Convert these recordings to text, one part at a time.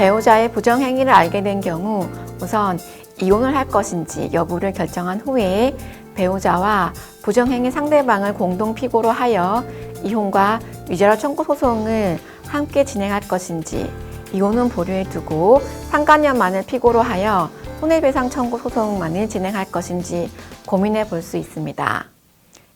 배우자의 부정행위를 알게 된 경우 우선 이혼을 할 것인지 여부를 결정한 후에 배우자와 부정행위 상대방을 공동 피고로 하여 이혼과 위자료 청구 소송을 함께 진행할 것인지 이혼은 보류해 두고 상간녀만을 피고로 하여 손해배상 청구 소송만을 진행할 것인지 고민해 볼 수 있습니다.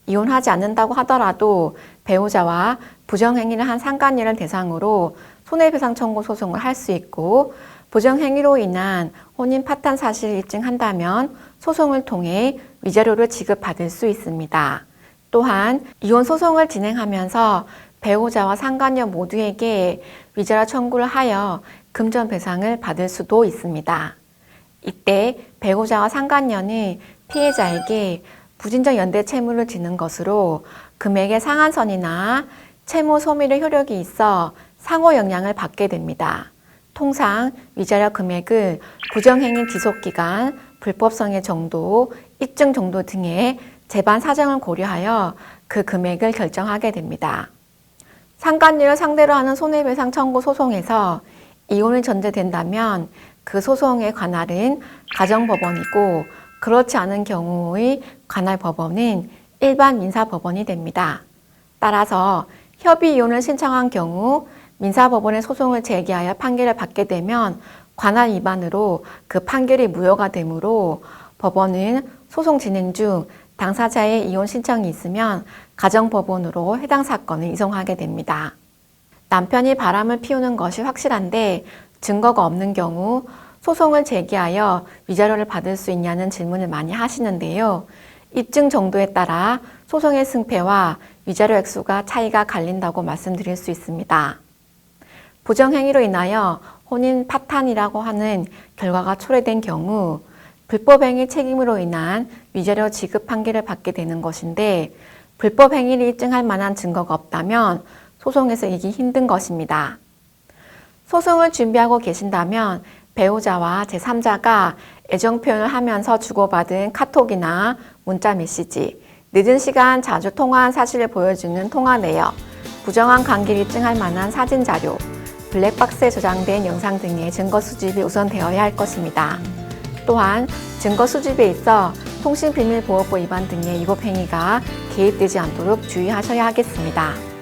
이혼하지 않는다고 하더라도 배우자와 부정행위를 한 상간녀를 대상으로 손해배상 청구 소송을 할 수 있고 부정행위로 인한 혼인 파탄 사실을 입증한다면 소송을 통해 위자료를 지급받을 수 있습니다. 또한 이혼 소송을 진행하면서 배우자와 상간녀 모두에게 위자료 청구를 하여 금전 배상을 받을 수도 있습니다. 이때 배우자와 상간녀는 피해자에게 부진적 연대 채무를 지는 것으로 금액의 상한선이나 채무 소멸의 효력이 있어 상호 영향을 받게 됩니다. 통상 위자료 금액을 부정행위 지속 기간, 불법성의 정도, 입증 정도 등의 재반 사정을 고려하여 그 금액을 결정하게 됩니다. 상간녀를 상대로 하는 손해배상 청구 소송에서 이혼이 전제된다면 그 소송의 관할은 가정법원이고 그렇지 않은 경우의 관할 법원은 일반 민사법원이 됩니다. 따라서 협의 이혼을 신청한 경우 민사법원의 소송을 제기하여 판결을 받게 되면 관할 위반으로 그 판결이 무효가 되므로 법원은 소송 진행 중 당사자의 이혼 신청이 있으면 가정법원으로 해당 사건을 이송하게 됩니다. 남편이 바람을 피우는 것이 확실한데 증거가 없는 경우 소송을 제기하여 위자료를 받을 수 있냐는 질문을 많이 하시는데요. 입증 정도에 따라 소송의 승패와 위자료 액수가 차이가 갈린다고 말씀드릴 수 있습니다. 부정행위로 인하여 혼인 파탄이라고 하는 결과가 초래된 경우 불법행위 책임으로 인한 위자료 지급 판결을 받게 되는 것인데 불법행위를 입증할 만한 증거가 없다면 소송에서 이기 힘든 것입니다. 소송을 준비하고 계신다면 배우자와 제3자가 애정 표현을 하면서 주고받은 카톡이나 문자 메시지, 늦은 시간 자주 통화한 사실을 보여주는 통화 내역, 부정한 관계를 입증할 만한 사진 자료, 블랙박스에 저장된 영상 등의 증거 수집이 우선되어야 할 것입니다. 또한 증거 수집에 있어 통신비밀보호법 위반 등의 위법 행위가 개입되지 않도록 주의하셔야 하겠습니다.